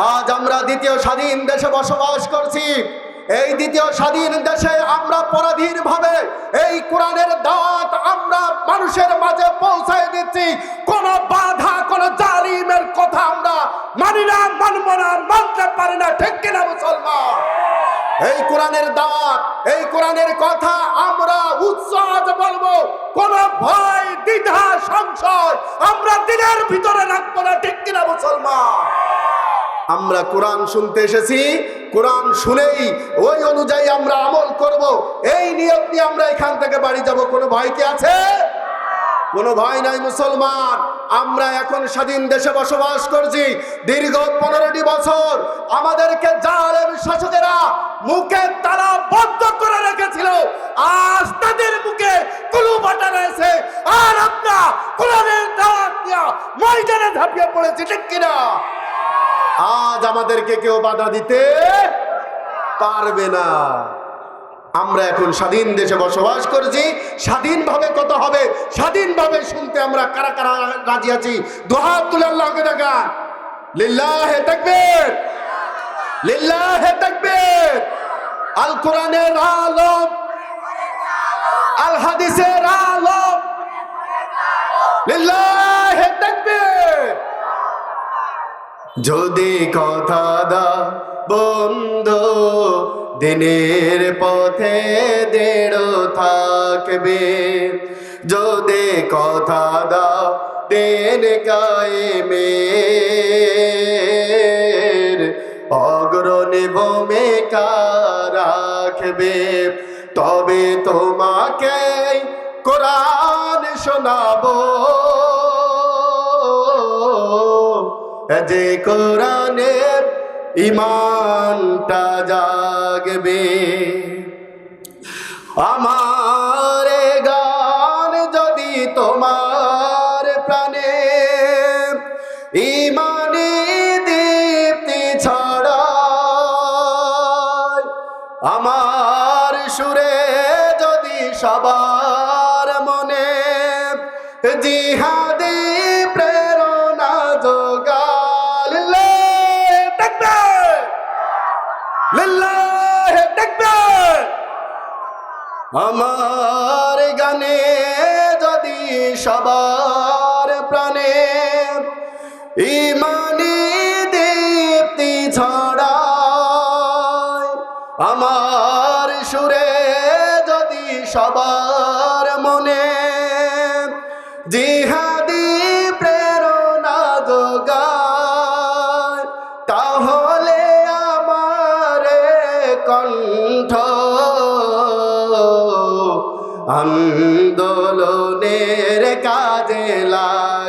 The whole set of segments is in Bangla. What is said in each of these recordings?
আজ আমরা দ্বিতীয় স্বাধীন দেশে বসবাস করছি। এই দ্বিতীয় স্বাধীন দেশে আমরা পরাধীন ভাবে এই কোরআনের দাওয়াত আমরা মানুষের মাঝে পৌঁছায় দিচ্ছি। কোন বাধা, কোন জালিমের কথা আমরা মানি না, মানব না, মানতে পারি না। ঠিক কিনা মুসলমান? এই কোরআনের দাওয়াত, এই কোরআনের কথা আমরা উৎসাহ বলব, কোন ভয়, দ্বিধা, সংশয় আমরা দিনের ভিতরে রাখব না। ঠিক কিনা মুসলমান? আমরা কোরআন শুনতে এসেছি। কোরআন শুনেই ওই অনুযায়ী আমরা আমল করব। এই নিয়ম নিয়ে আমরা এখান থেকে বাড়ি যাব। কোনো ভয় কি আছে? কোনো ভয় নাই মুসলমান। আমরা এখন স্বাধীন দেশে বসবাস করছি। দীর্ঘ পনেরোটি বছর আমাদেরকে জালেম শাসকেরা মুখে তারা বদ্ধ করে রেখেছিল। আজ তাদের মুখে কুলু বাটা রয়েছে। আর আমরা কোরআনের দাওয়াত দিয়া ময়দানে ঝাঁপিয়ে পড়েছি, ঠিক কিনা? আজ আমাদেরকে কেউ বাধা দিতে পারবে না। আমরা এখন স্বাধীন দেশে বসবাস করছি। স্বাধীনভাবে কত হবে। স্বাধীনভাবে শুনতে আমরা কারা কারা রাজি আছি? দোহাত তুলে আল্লাহকে দেখান। লিল্লাহে তাকবীর। লিল্লাহে তাকবীর। আল কোরআনের আলম। আল হাদিসের আলম। লিল্লাহে তাকবীর। যদি কথা দা বন্ধ, দিনের পথে দেড় থাকবে। যদি কথা দাও দেন গায়ে মের অগ্রণী ভূমিকা রাখবে। তবে তোমাকে কোরআন শোনাবো। যে কোরআনের ইমানটা জাগবে, আমার গান যদি তোমার প্রাণে ইমানি দীপ্তি ছড়ায় আমার সুরে যদি সবার মনে জিহাদি প্রেরণা আমার গানে যদি সবার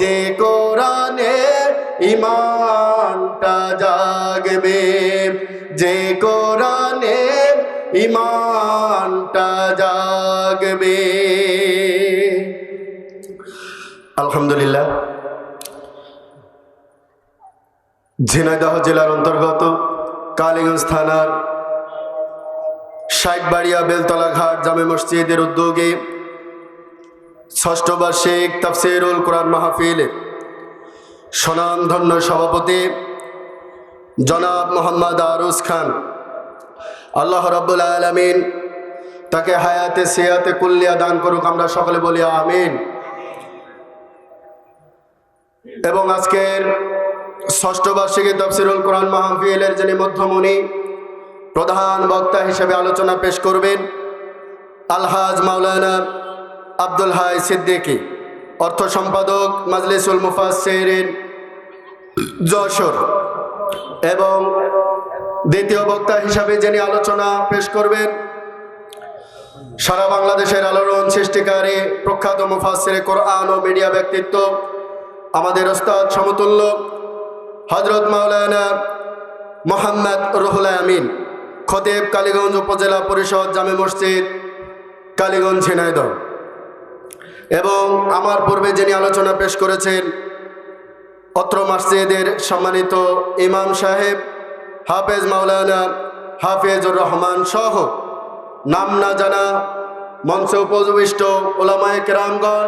যে কোরআনে ইমানটা জাগবে, যে কোরআনে ইমানটা জাগবে। আলহামদুলিল্লাহ। ঝিনাইদহ জেলার অন্তর্গত কালীগঞ্জ থানার শাইকবাড়িয়া বেলতলা ঘাট জামে মসজিদের উদ্যোগে ষষ্ঠ বার্ষিক তাফসিরুল কোরআন মাহফিলের স্বনামধন্য সভাপতি জনাব মোহাম্মদ আরুস খান। আল্লাহ রব্বুল আলমিন তাকে হায়াতে সিয়াতে কুল্লিয়া দান করুক, আমরা সকলে বলি আমিন। এবং আজকের ষষ্ঠ বার্ষিকী তফসিরুল কোরআন মাহফিলের যিনি মধ্যমণি, প্রধান বক্তা হিসেবে আলোচনা পেশ করবেন আলহাজ মাওলানা আব্দুল হাই সিদ্দিকী, অর্থ সম্পাদক মাজলিসুল মুফাসসিরিন, যশোর। এবং দ্বিতীয় বক্তা হিসাবে যিনি আলোচনা পেশ করবেন, সারা বাংলাদেশের আলোড়ন সৃষ্টিকারী প্রখ্যাত মুফাসসিরে কোরআন ও মিডিয়া ব্যক্তিত্ব, আমাদের ওস্তাদ সমতুল্য হজরত মাওলানা মোহাম্মদ রুহুল আমিন, খতেব কালীগঞ্জ উপজেলা পরিষদ জামে মসজিদ, কালীগঞ্জ ঝিনাইদহ। এবং আমার পূর্বে যিনি আলোচনা পেশ করেছেন, অত্র মসজিদের সম্মানিত ইমাম সাহেব, হাফেজ মাওলানা হাফেজুর রহমান সহ নাম না জানা মঞ্চে উপবিষ্ট ওলামায় কেরামগণ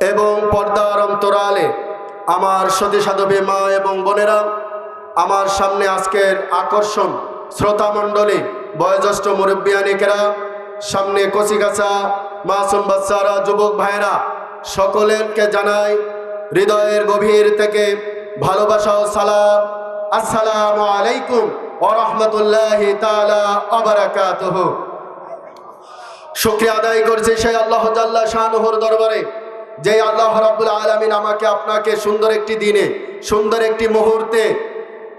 এবং পর্দার অন্তরালে আমার সতী সাধবী মা এবং বোনেরা, আমার সামনে আজকের আকর্ষণ শ্রোতা মণ্ডলী বয়োজ্যেষ্ঠ মুরব্বিয়ানিকেরা সামনে কচিগাছা মাসুম বাচ্চারা, যুবক ভাইরা সকলেরকে জানাই হৃদয়ের গভীর থেকে ভালোবাসা ও সালাম। আসসালামু আলাইকুম ও রহমতুল্লাহ তালা অবরাকাতহ শুক্রিয়া আদায় করছি সেই আল্লাহ জাল্লা শাহনুহর দরবারে যে আল্লাহ রাব্বুল আলমিন আমাকে আপনাকে সুন্দর একটি দিনে, সুন্দর একটি মুহূর্তে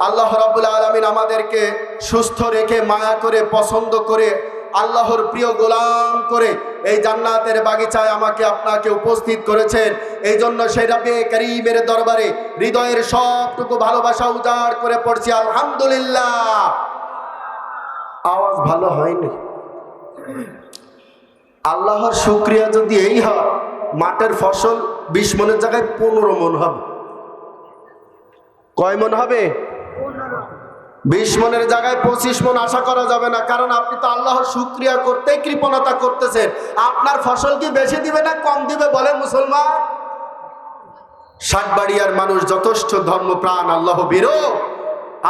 আল্লাহ রাব্বুল আলমিন আমাদেরকে সুস্থ রেখে মায়া করে, পছন্দ করে আল্লাহর প্রিয় গোলাম করে এই জান্নাতের বাগিচায় আমাকে আপনাকে উপস্থিত করেছেন। এই জন্য সেই রাবে করিমের দরবারে হৃদয়ের সবটুকু ভালোবাসা উজাড় করে পড়ছি, আলহামদুলিল্লাহ। আওয়াজ ভালো হয়নি? আল্লাহর শুক্রিয়া যদি এই হয়, মাঠের ফসল বিশ মনের জায়গায় পনেরো মন হবে। কয় মন হবে? বিশ মনের জায়গায় পঁচিশ মন আশা করা যাবে না, কারণ আপনি তো আল্লাহর শুক্রিয়া করতেই কৃপণতা করতেছেন। আপনার ফসল কি বেশি দিবে না কম দিবে বলেন মুসলমান? ষাটবাড়িয়ার মানুষ যথেষ্ট ধর্মপ্রাণ, আল্লাহ বীরো।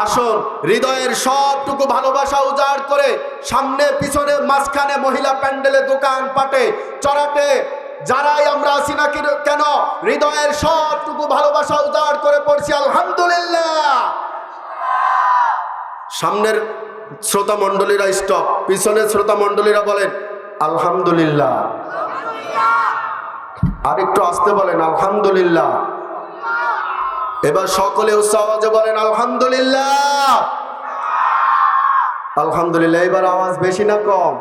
আসুন, হৃদয়ের সবটুকু ভালোবাসা উজাড় করে সামনে, পিছনে, মাঝখানে মহিলা প্যান্ডেলে দোকান পাটে চড়াটে, যারাই আমরা আছি না কেন, হৃদয়ের সবটুকু ভালোবাসা উজাড় করে পড়ছি, আলহামদুলিল্লাহ। সামনের শ্রোতা মণ্ডলীরা স্টপ পিছনের শ্রোতা মণ্ডলীরা বলেন, আলহামদুলিল্লাহ। আর একটু আসতে বলেন, আলহামদুলিল্লাহ। এবার সকলে উৎসাহ বলেন, আলহামদুলিল্লাহ। আলহামদুলিল্লাহ, এবার আওয়াজ বেশি না কম?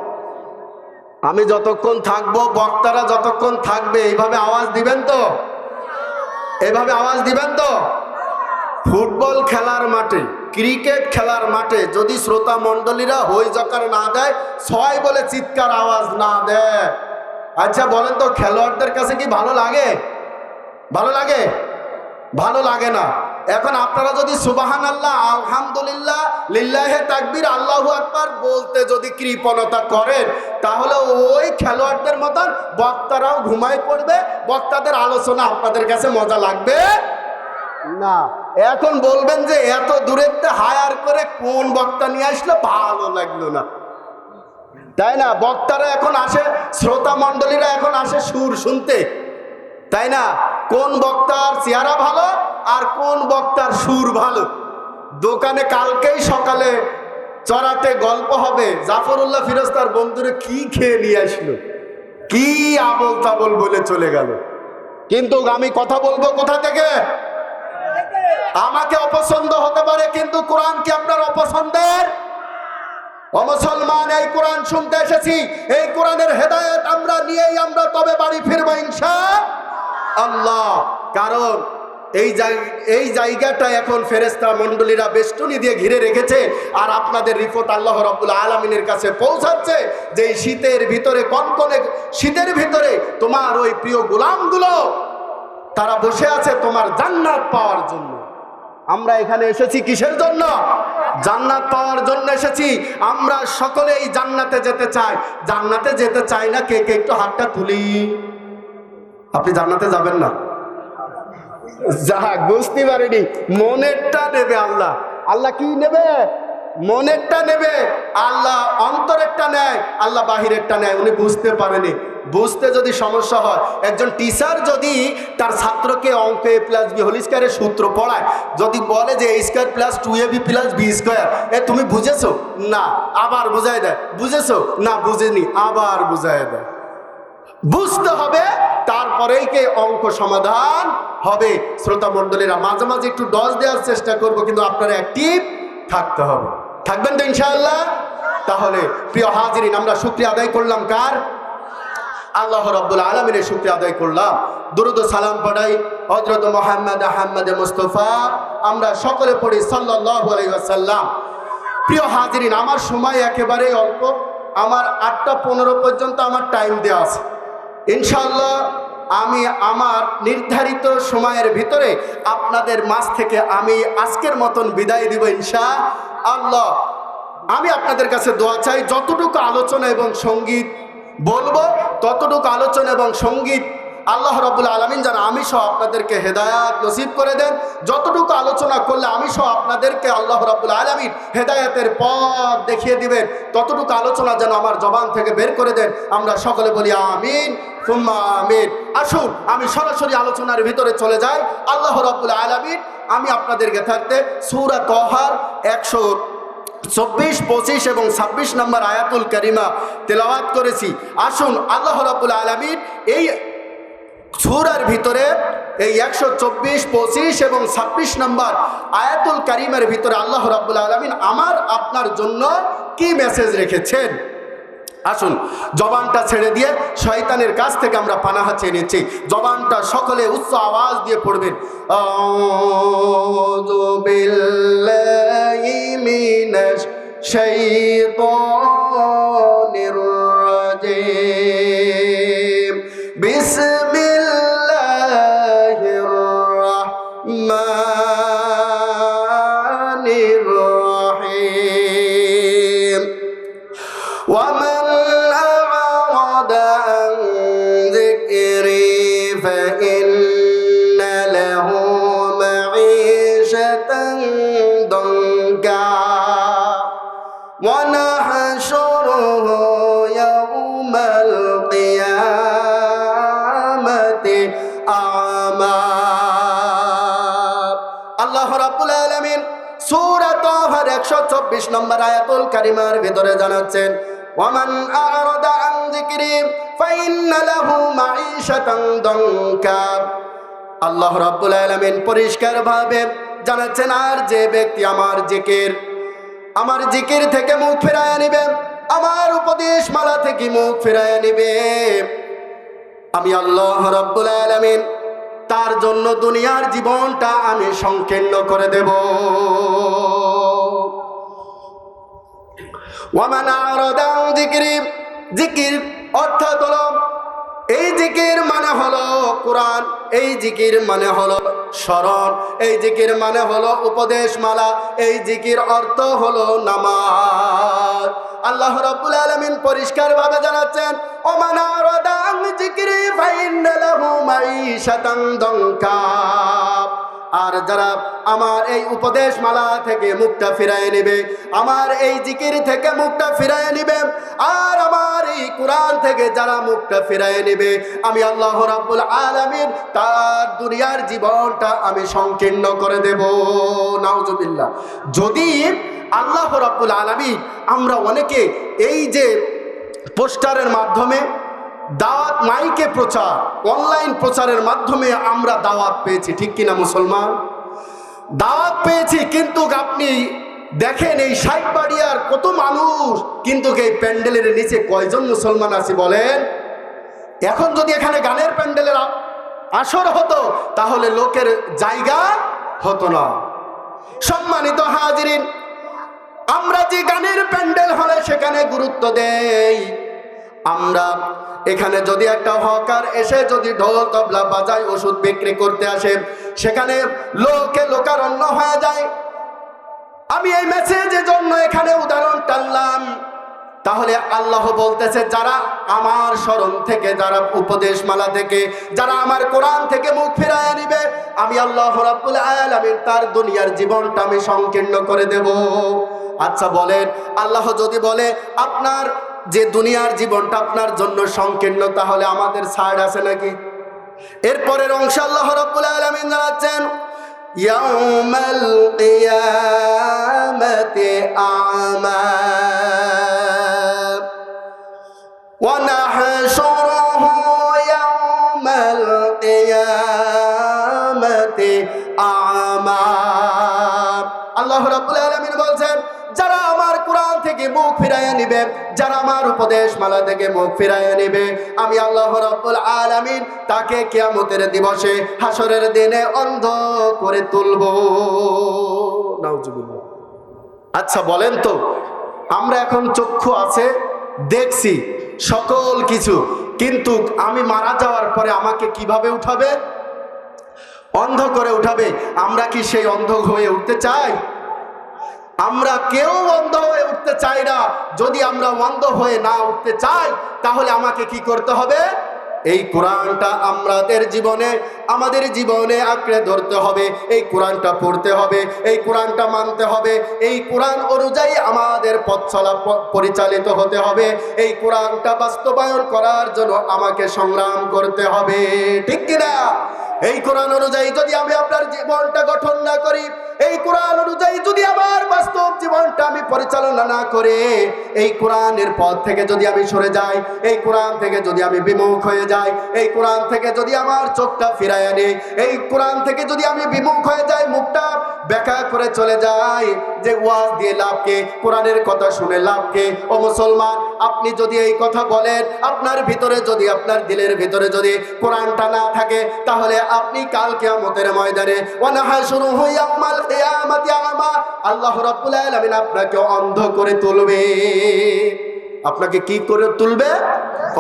আমি যতক্ষণ থাকব, বক্তারা যতক্ষণ থাকবে, এইভাবে আওয়াজ দিবেন তো? এভাবে আওয়াজ দিবেন তো? ফুটবল খেলার মাঠে ক্রিকেট খেলার মাঠে যদি শ্রোতা মণ্ডলীরা হই জকার না দেয়, ছয় বলে চিৎকার আওয়াজ না দেয়। আচ্ছা বলেন তো, খেলোয়াড়দের কাছে কি ভালো লাগে? ভালো লাগে? ভালো লাগে না। এখন আপনারা যদি সুবাহান আল্লাহ আলহামদুলিল্লাহ, লিল্লাহে তাকবির, আল্লাহ আকবার বলতে যদি কৃপণতা করেন, তাহলে ওই খেলোয়াড়দের মতন বক্তারাও ঘুমায় পড়বে, বক্তাদের আলোচনা আপনাদের কাছে মজা লাগবে। না, এখন বলবেন যে এত দূরের হায়ার করে কোন বক্তা নিয়ে আসলে? ভালো লাগল না। তাই না? বক্তারা এখন আসে, শ্রোতা মণ্ডলীরা এখন আসে সুর শুনতে। তাই না? কোন বক্তার চেহারা ভালো আর কোন বক্তার সুর ভালো? দোকানে কালকেই সকালে চড়াতে গল্প হবে। জাফরুল্লাহ ফিরোজ তার বন্ধুরে কি খেয়ে নিয়ে আসলো? কি আবল তাবল বলে চলে গেল? কিন্তু আমি কথা বলব কোথা থেকে? আমাকে অপছন্দ হতে পারে, কিন্তু কোরআন কি আপনার অপছন্দের? মুসলমান, এই কোরআন শুনতে এসেছি, এই কোরআনের হেদায়েত আমরা নিয়েই আমরা তবে বাড়ি ফিরবো ইনশা আল্লাহ, কারণ এই এই জায়গাটা এখন ফেরেস্তা মণ্ডলীরা বেষ্টনী দিয়ে ঘিরে রেখেছে, আর আপনাদের রিপোর্ট আল্লাহ রব্বুল আলমিনের কাছে পৌঁছাচ্ছে যে শীতের ভিতরে, কনকনে শীতের ভিতরে তোমার ওই প্রিয় গোলামগুলো, তারা বসে আছে তোমার জান্নাত পাওয়ার জন্য। আমরা এখানে এসেছি কিসের জন্য? জান্নাত পাওয়ার জন্য এসেছি। আমরা সকলেই জান্নাতে যেতে চাই। জান্নাতে যেতে চাই না, কে কে? একটু হাতটা তুলি। আপনি জান্নাতে যাবেন না? যাক বুঝতে পারিনি। মনেরটা নেবে আল্লাহ। আল্লাহ কি নেবে? মনেরটা নেবে। আল্লাহ অন্তরেরটা নেয়, আল্লাহ বাহিরেরটা নেয়। উনি বুঝতে পারেনি। বুঝতে যদি সমস্যা হয়, একজন টিচার যদি তার ছাত্রকে অঙ্ক এ প্লাস বি হোল স্কোয়ারের সূত্র পড়ায়, যদি বলে যে A square plus two A B plus B square এ তুমি বুঝেছ? না। আবার বুঝাই দেয়। বুঝেছ? না, বুঝেনি। আবার বুঝাই দেয়। বুঝতে হবে, তারপরেই কে অঙ্ক সমাধান হবে। শ্রোতা মণ্ডলীরা, মাঝে মাঝে একটু ডজ দেওয়ার চেষ্টা করব, কিন্তু আপনারা অ্যাক্টিভ থাকতে হবে। থাকবেন তো ইনশাআল্লাহ? তাহলে, প্রিয় হাজিরিন, আমরা শুক্রিয়া আদায় করলাম কার? আল্লাহ রব্বুল আলমিনের শুক্রিয়া আদায় করলাম। দুরুদ সালাম পড়াই হজরত মোহাম্মদ আহমদ মুস্তফা। আমরা সকলে পড়ি সাল্লাহ প্রিয় হাজিরিন, আমার সময় একেবারেই অল্প। আমার আটটা পনেরো পর্যন্ত আমার টাইম দেওয়া আছে। ইনশাল্লাহ আমি আমার নির্ধারিত সময়ের ভিতরে আপনাদের মাঝ থেকে আমি আজকের মতন বিদায় দিব ইনশা আল্লাহ আমি আপনাদের কাছে দোয়া চাই, যতটুকু আলোচনা এবং সংগীত বলব, ততটুকু আলোচনা এবং সংগীত আল্লাহ রবুল আলমিন যেন আমি সহ আপনাদেরকে হেদায়াত নসিব করে দেন। যতটুকু আলোচনা করলে আমি সহ আপনাদেরকে আল্লাহ রবুল আলমিন হেদায়াতের পথ দেখিয়ে দিবেন। ততটুকু আলোচনা যেন আমার জবান থেকে বের করে দেন। আমরা সকলে বলি আমিন, সুম্মা আমিন। আসুন, আমি সরাসরি আলোচনার ভিতরে চলে যাই। আল্লাহ রবুল আলমিন, আমি আপনাদেরকে থাকতে সুরা তহার একশো চব্বিশ, পঁচিশ এবং ছাব্বিশ নম্বর আয়াতুল করিমা তেলাওয়াত করেছি। আসুন আল্লাহ রাবুল আলমীর এই সুরার ভিতরে এই একশো চব্বিশ, পঁচিশ এবং ছাব্বিশ নম্বর আয়াতুল করিমের ভিতরে আল্লাহ রাবুল আলমিন আমার, আপনার জন্য কি মেসেজ রেখেছেন? আসুন, জবানটা ছেড়ে দিয়ে শয়তানের কাছ থেকে আমরা পানাহা চেয়ে নিচ্ছি। জবানটা সকলে উচ্চ আওয়াজ দিয়ে পড়বেন। শাইতানির রাজিম। সূরা তাহার 124 নম্বর আয়াতুল কারিমার ভিতরে জানাচ্ছেন, ওয়ামান আরাদা আন যিকরি ফাইন্না লাহু মাঈশাতান আল্লাহ রাব্বুল আলামিন পরিষ্কারভাবে জানাচ্ছেন, আর যে ব্যক্তি আমার জিকির আমার জিকির থেকে মুখ ফেরায় নিবে, আমার উপদেশ মালা থেকে মুখ ফেরায় নিবে। আমি আল্লাহ রাব্বুল আলামিন তার জন্য দুনিয়ার জীবনটা আমি সংকীর্ণ করে দেব। জিকির এই জিকির মানে এই জিকির মানে এই জিকির মানে এই জিকির অর্থ আল্লাহ রাব্বুল আলামিন পরিষ্কার ভাবে জানাচ্ছেন ও মানারদান জিকিরি ফাইন্না লাহু দঙ্কা আর যারা আমার এই উপদেশ মালা থেকে মুখটা ফিরায় নেবে, আমার এই জিকির থেকে মুখটা ফিরায় নেবে, আর আমার এই কোরআন থেকে যারা মুখটা ফিরায় নেবে, আমি আল্লাহ রাব্বুল আলামিন তার দুনিয়ার জীবনটা আমি সংকীর্ণ করে দেব। নাউজুবিল্লাহ। যদি আল্লাহ রাব্বুল আলামিন, আমরা অনেকে এই যে পোস্টারের মাধ্যমে দাওয়াত মাইকে প্রচার, অনলাইন প্রচারের মাধ্যমে আমরা দাওয়াত পেয়েছি, ঠিক কিনা মুসলমান? দাওয়াত পেয়েছি, কিন্তু আপনি দেখেন এই সাইবাড়িয়ার কত মানুষ, কিন্তু এই প্যান্ডেলের নিচে কয়জন মুসলমান আছে বলেন? এখন যদি এখানে গানের প্যান্ডেলের আসর হতো, তাহলে লোকের জায়গা হতো না। সম্মানিত হাজিরিন, আমরা যে গানের প্যান্ডেল হলে সেখানে গুরুত্ব দেই। আমরা এখানে যদি একটা হকার এসে যদি ঢোল তবলা বাজায়, ওষুধ বিক্রি করতে আসে, সেখানে লোকে লোকারণ্য হয়ে যায়। আমি এই মেসেজের জন্য এখানে উদাহরণ টানলাম। তাহলে আল্লাহ বলতেছে, যারা আমার স্মরণ থেকে, যারা উপদেশ মালা থেকে, যারা আমার কোরআন থেকে মুখ ফিরায় নিবে, আমি আল্লাহ রাব্বুল আলামিন তার দুনিয়ার জীবনটা আমি সংকীর্ণ করে দেব। আচ্ছা বলেন, আল্লাহ যদি বলে, আপনার যে দুনিয়ার জীবনটা আপনার জন্য সংকীর্ণ তাহলে আমাদের ছাড় আছে নাকি এরপরের অংশ আল্লাহ রাব্বুল আলামিন জানাচ্ছেন ইয়াউমাল কিয়ামাতি আ'মা ونحشره নিবে যারা আমার উপদেশ মালা থেকে মুখ ফিরাইয়া নিবে। আমি আল্লাহ রব্বুল আলামিন তাকে কিয়ামতের দিবসে হাসরের দিনে অন্ধ করে তুলব। নাউজুবিল্লাহ। আচ্ছা বলেন তো, আমরা এখন চক্ষু আছে, দেখছি সকল কিছু, কিন্তু আমি মারা যাওয়ার পরে আমাকে কীভাবে উঠাবে? অন্ধ করে উঠাবে, আমরা কি সেই অন্ধ হয়ে উঠতে চাই? আমরা কেউ অন্ধ হয়ে উঠতে চাই না। যদি আমরা অন্ধ হয়ে না উঠতে চাই, তাহলে আমাকে কি করতে হবে? এই কোরআনটা আমাদের জীবনে আমাদের জীবনে আঁকড়ে ধরতে হবে। এই কোরআনটা পড়তে হবে, এই কোরআনটা মানতে হবে। এই কোরআন অনুযায়ী আমাদের পথ চলা পরিচালিত হতে হবে। এই কোরআনটা বাস্তবায়ন করার জন্য আমাকে সংগ্রাম করতে হবে। ঠিক কিনা? এই কোরআন অনুযায়ী যদি আমি আপনার জীবনটা গঠন না করি, এই কোরআন অনুযায়ী যদি আমার বাস্তব জীবনটা আমি পরিচালনা না করে, এই কোরআনের পথ থেকে যদি আমি সরে যাই, এই কোরআন থেকে যদি আমি বিমুখ হয়ে যাই, এই কোরআন থেকে যদি আমার চোখটা ফিরায় আনি, এই কোরআন থেকে যদি আমি বিমুখ হয়ে যাই, মুখটা ব্যাখ্যা করে চলে যাই, যে ওয়াজ দিয়ে লাভকে কোরআনের কথা শুনে লাভকে ও মুসলমান, আপনি যদি এই কথা বলেন, আপনার ভিতরে যদি, আপনার দিলের ভিতরে যদি কোরআনটা না থাকে, তাহলে আপনি কাল কিয়ামতের ময়দানে ওয়ানাহা শুরু হইয়া আমাল কিয়ামতি আমা, আল্লাহ রাব্বুল আলামিন আপনাকে অন্ধ করে তুলবে। আপনাকে কি করে তুলবে?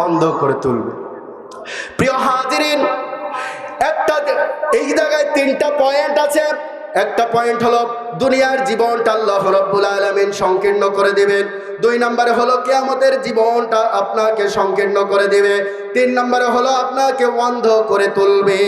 অন্ধ করে তুলবে। প্রিয় হাজিরিন, একটা এই জায়গায় তিনটা পয়েন্ট আছে। একটা পয়েন্ট হলো, দুনিয়ার জীবনটা আল্লাহ রব্বুল আলমিন সংকীর্ণ করে দিবেন। দুই নম্বরে হলো কেয়ামতের জীবনটা আপনাকে সংকীর্ণ করে দেবে। তিন নম্বরে হলো আপনাকে অন্ধ করে তুলবে।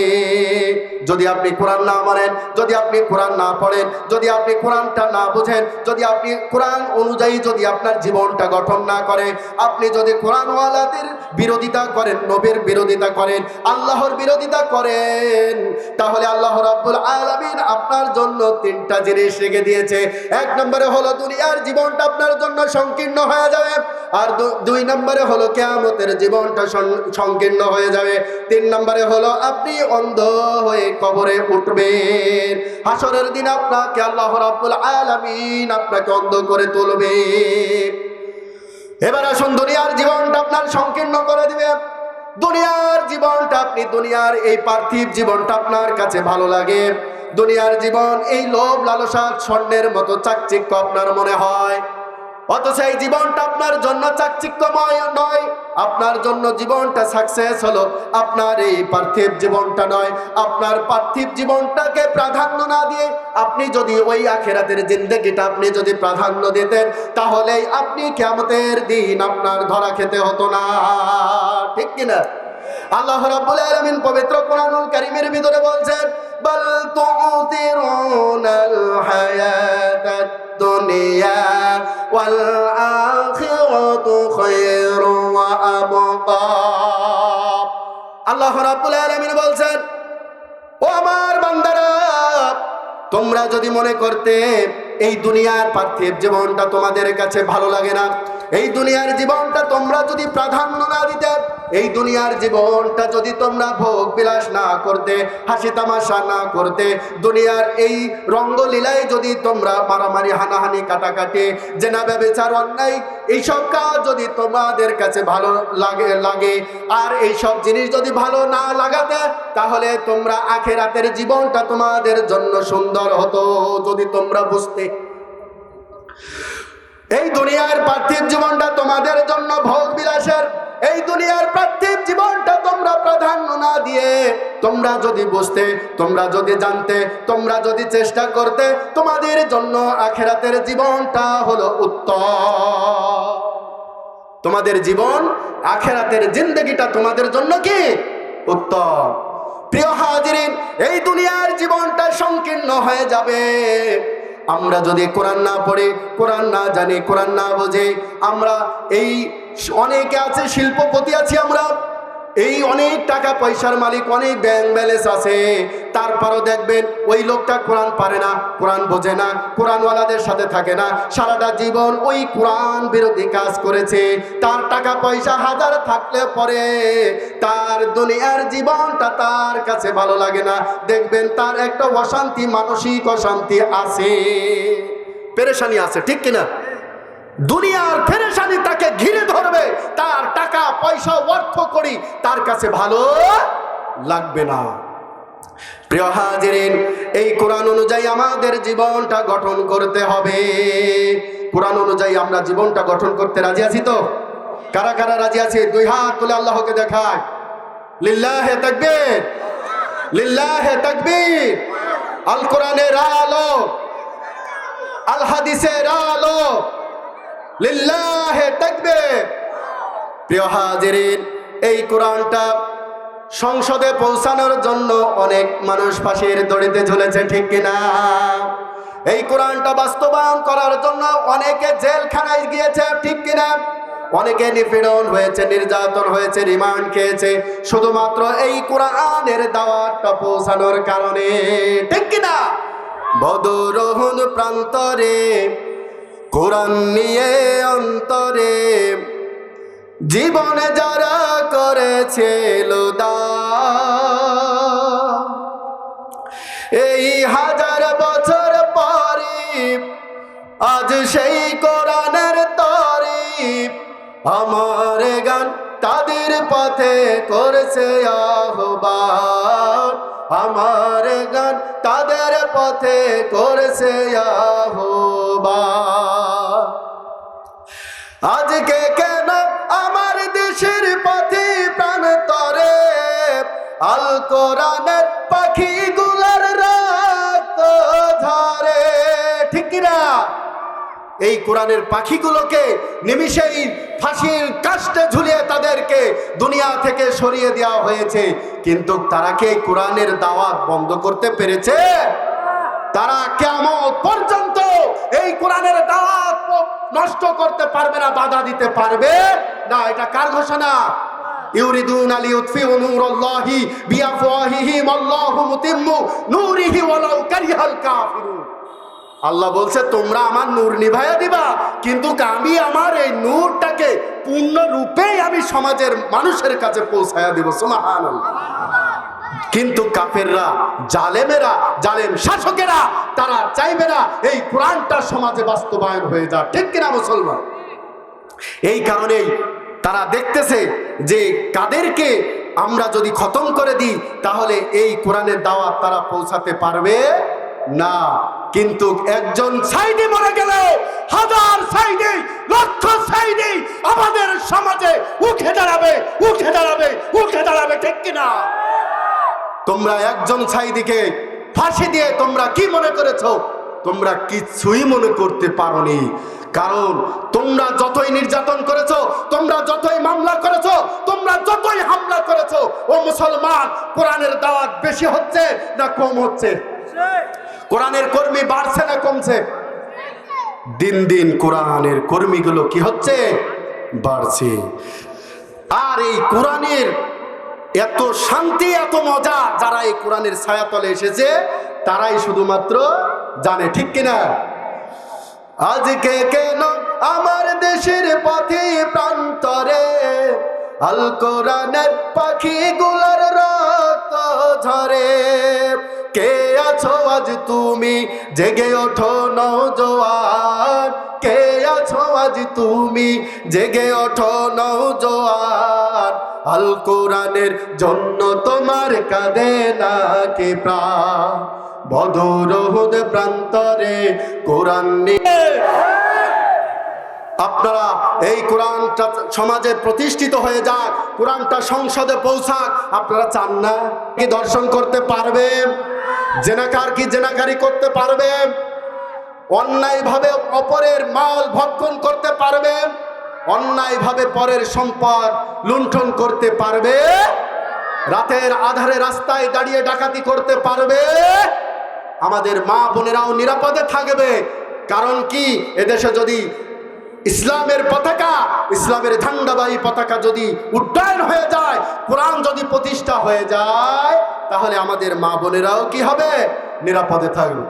যদি আপনি কোরআন না মানেন, যদি আপনি কোরআন না পড়েন, যদি আপনি কোরআনটা না বুঝেন, যদি আপনি কোরআন অনুযায়ী যদি আপনার জীবনটা গঠন না করেন আপনি যদি কোরআনওয়ালাদের বিরোধিতা করেন, নবীর বিরোধিতা করেন, আল্লাহর বিরোধিতা করেন, তাহলে আল্লাহ রাব্বুল আলামিন আপনার জন্য তিনটা জিনিস রেখে দিয়েছে। এক নম্বরে হলো দুনিয়ার জীবনটা আপনার জন্য সংকীর্ণ হয়ে যাবে। আর দুই নম্বরে হলো কেয়ামতের জীবনটা সংকীর্ণ হয়ে যাবে। তিন নম্বরে হলো আপনি অন্ধ হয়ে কবরে উঠবেন। হাসরের দিন আপনাকে আল্লাহ রাব্বুল আলামিন আপনাকে অন্ধ করে তুলবে। এবার আসুন দুনিয়ার জীবনটা আপনার সংকীর্ণ করে দিবে। দুনিয়ার জীবনটা আপনি দুনিয়ার এই পার্থিব জীবনটা আপনার কাছে ভালো লাগে। দুনিয়ার জীবন এই লোভ লালসা স্বর্ণের মতো চাকচিক্য আপনার মনে হয়। অথচ এই জীবনটা আপনার জন্য চাকচিক্যময় নয়। আপনার জন্য জীবনটা সাকসেস হলো। আপনার এই পার্থিব জীবনটা নয়। আপনার পার্থিব জীবনটাকে প্রাধান্য না দিয়ে আপনি যদি ওই আখেরাতের জিন্দগিটা আপনি যদি প্রাধান্য দিতেন তাহলে আপনি কেমতের দিন আপনার ধরা খেতে হতো না। ঠিক কিনা? আল্লাহ রাব্বুল আলামিন পবিত্র কোরআনুল কারীমের ভিতরে বলছেন বাল তুতিরুনাল হায়াতাদ দুনিয়া ওয়াল আখিরাতু খায়রু ওয়া আবকা আল্লাহ রাব্বুল আলামিন বলছেন, ও আমার বান্দারা, তোমরা যদি মনে করতে, এই দুনিয়ার পার্থিব জীবনটা তোমাদের কাছে ভালো লাগে না এই দুনিয়ার জীবনটা তোমরা যদি প্রাধান্য না দিতে, এই দুনিয়ার জীবনটা যদি তোমরা ভোগ বিলাস না করতে, হাসি তামাশা না করতে, দুনিয়ার এই রঙ্গলীলায় যদি তোমরা মারামারি, হানাহানি, কাটাকাটি, জেনা ব্যবচার, অন্যায়, এইসব কাজ যদি তোমাদের কাছে ভালো লাগে লাগে, আর এইসব জিনিস যদি ভালো না লাগাতে, তাহলে তোমরা আখেরাতের জীবনটা তোমাদের জন্য সুন্দর হতো যদি তোমরা বুঝতে। এই দুনিয়ার পার্থিব জীবনটা তোমাদের জন্য ভোগ বিলাসের। এই দুনিয়ার পার্থিব জীবনটা তোমরা প্রাধান্য না দিয়ে, তোমরা যদি বুঝতে, তোমরা যদি জানতে, তোমরা যদি চেষ্টা করতে, তোমাদের জন্য আখেরাতের জীবনটা হলো উত্তম। তোমাদের জীবন, আখেরাতের জিন্দগিটা তোমাদের জন্য কি? উত্তম। প্রিয় হাজিরিন, এই দুনিয়ার জীবনটা সংকীর্ণ হয়ে যাবে। আমরা যদি কোরআন না পড়ে, কোরআন না জানে, কোরআন না বোঝে, আমরা এই অনেকে আছে, শিল্পপতি আছি আমরা। এই অনেক টাকা পয়সার মালিক, অনেক ব্যাংক ব্যালেন্স আছে। তারপরও দেখবেন ওই লোকটা কোরআন পারে না, কোরআন বোঝে না, কোরআনওয়ালাদের সাথে থাকে না। সারাটা জীবন ওই কোরআন বিরোধী কাজ করেছে। তার টাকা পয়সা হাজার থাকলে পরে তার দুনিয়ার জীবনটা তার কাছে ভালো লাগে না। দেখবেন তার একটা অশান্তি, মানসিক অশান্তি আছে। পেরেশানি আছে, ঠিক কিনা? দুনিয়ার ফেরেশানি তাকে ঘিরে ধরবে। তার টাকা, পয়সা অর্থ করি, তার কাছে ভালো লাগবে না। প্রিয় এই কোরআন অনুযায়ী আমাদের জীবনটা গঠন করতে হবে। কোরআন অনুযায়ী আমরা জীবনটা গঠন করতে রাজি আছি তো? কারা কারা রাজি আছে? দুই হাত তুলে আল্লাহকে দেখায় লিল্লাহে তাকবীর। লিল্লাহে তাকবীর। আল কোরআনের আলো। আল হাদিসের আলো। এই কোরআনটা সংসদে পৌঁছানোর জন্য অনেক মানুষ ফাঁসির দড়িতে ঝুলেছে, ঠিক কিনা এই কোরআনটা বাস্তবায়ন করার জন্য অনেকে জেলখানায় গিয়েছে, ঠিক কিনা অনেকে নিপীড়ন হয়েছে, নির্যাতন হয়েছে, রিমান্ড খেয়েছে। শুধুমাত্র এই কোরআনের দাওয়াতটা পৌঁছানোর কারণে, ঠিক কিনা বদরহুন প্রান্তরে কোরআন নিয়ে অন্তরে জীবনে যারা করেছে এই হাজার বছর পরে আজ সেই কোরআনের তরিফ আমার গান তাদের পথে করেছে আহ্বান। আমার গান তাদের পথে করেছে আজকে কেন আমার দেশের পথে প্রাণ তরে? আল কোরআনের পাখি গুলার রক্ত ঝরে। ঠিক না? এই কোরআনের পাখিগুলোকে নিমিষেই ফাঁসির কাষ্টে ঝুলিয়ে তাদেরকে দুনিয়া থেকে সরিয়ে দেওয়া হয়েছে। কিন্তু তারা কি কোরআনের দাওয়াত বন্ধ করতে পেরেছে? তারা কেমন পর্যন্ত এই কোরআনের দাওয়াত নষ্ট করতে পারবে না, বাধা দিতে পারবে না। এটা কার ঘোষণা? ইউরিদুন আলি মুতিম্মু নূরিহি কারিহাল কাফিরুন। আল্লাহ বলছে, তোমরা আমার নূর নিভাইয়া দিবা, কিন্তু আমি আমার এই নূরটাকে পূর্ণরূপেই আমি সমাজের মানুষের কাছে পৌঁছায়া দিব। সুবহানাল্লাহ। কিন্তু কাফেররা, জালেমেরা, জালেম শাসকেরা, তারা চাইবে না এই কোরআনটা সমাজে বাস্তবায়ন হয়ে যা ঠিক কিনা মুসলমান? এই কারণেই তারা দেখতেছে যে কাদেরকে আমরা যদি খতম করে দিই, তাহলে এই কোরআনের দাওয়াত তারা পৌঁছাতে পারবে না। কিন্তু একজন সাইডে মরে গেলে, হাজার সাইডে লক্ষ সাইডে আমাদের সমাজে উঠে দাঁড়াবে উঠে দাঁড়াবে উঠে দাঁড়াবে, ঠিক কিনা? তোমরা একজন সাইদিকে ফাঁসি দিয়ে তোমরা কি মনে করেছ? তোমরা কিছুই মনে করতে পারোনি। কারণ তোমরা যতই নির্যাতন করেছ, তোমরা যতই মামলা করেছ, তোমরা যতই হামলা করেছ, ও মুসলমান, কোরআনের দাওয়াত বেশি হচ্ছে না কম হচ্ছে? কোরআনের কর্মী বাড়ছে না কমছে? দিন দিন কোরআনের কর্মীগুলো কি হচ্ছে? বাড়ছে। আর এই কোরআনের এত শান্তি, এত মজা যারা এই কোরআনের ছায়াতলে এসেছে, তারাই শুধুমাত্র জানে, ঠিক কিনা? আজকে কেন আমার দেশের পথে প্রান্তরে আল কোরআনের পাখি গুলার রক্ত ঝরে? কে আছো আজ তুমি? জেগে ওঠো নৌজোয়ান কে আছো আজ তুমি? জেগে ওঠো নৌজোয়ান আল কোরআনের জন্য তোমার কাঁদে না কে প্রাণ? বদরহুদ প্রান্তরে কোরআন নিয়ে আপনারা এই কোরআনটা সমাজে প্রতিষ্ঠিত হয়ে যাক, কোরআনটা সংসদে পৌঁছাক। আপনারা চান না কি দর্শন করতে পারবেন? জেনাকার কি জেনাকারি করতে পারবেন অন্যায়ভাবে অপরের মাল ভক্ষণ করতে পারবেন অন্যায়ভাবে পরের সম্পদ লুণ্ঠন করতে পারবে? রাতের আধারে রাস্তায় দাঁড়িয়ে ডাকাতি করতে পারবে? আমাদের মা বোনেরাও নিরাপদে থাকবে। কারণ কি? এদেশে যদি ইসলামের পতাকা, ইসলামের ঝান্ডাবাহী পতাকা যদি উড্ডয়ন হয়ে যায়, কোরআন যদি প্রতিষ্ঠা হয়ে যায়, তাহলে আমাদের মা বোনেরাও কি হবে? নিরাপদে থাকবে।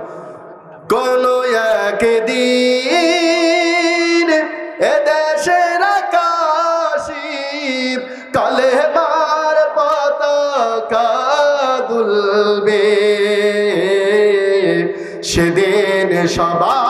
কোন একদিন এদেশের আকাশি কালে মার পতাকা দুলবে। সেদিন সবাই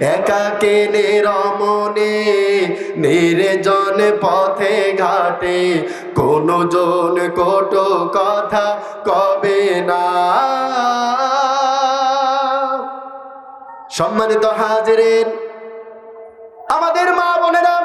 একাকে নিরমনে নির্জন পথে ঘাটে। কোন জন কোটো কথা কবে না। সম্মানিত হাজরেন, আমাদের মা বোনেরা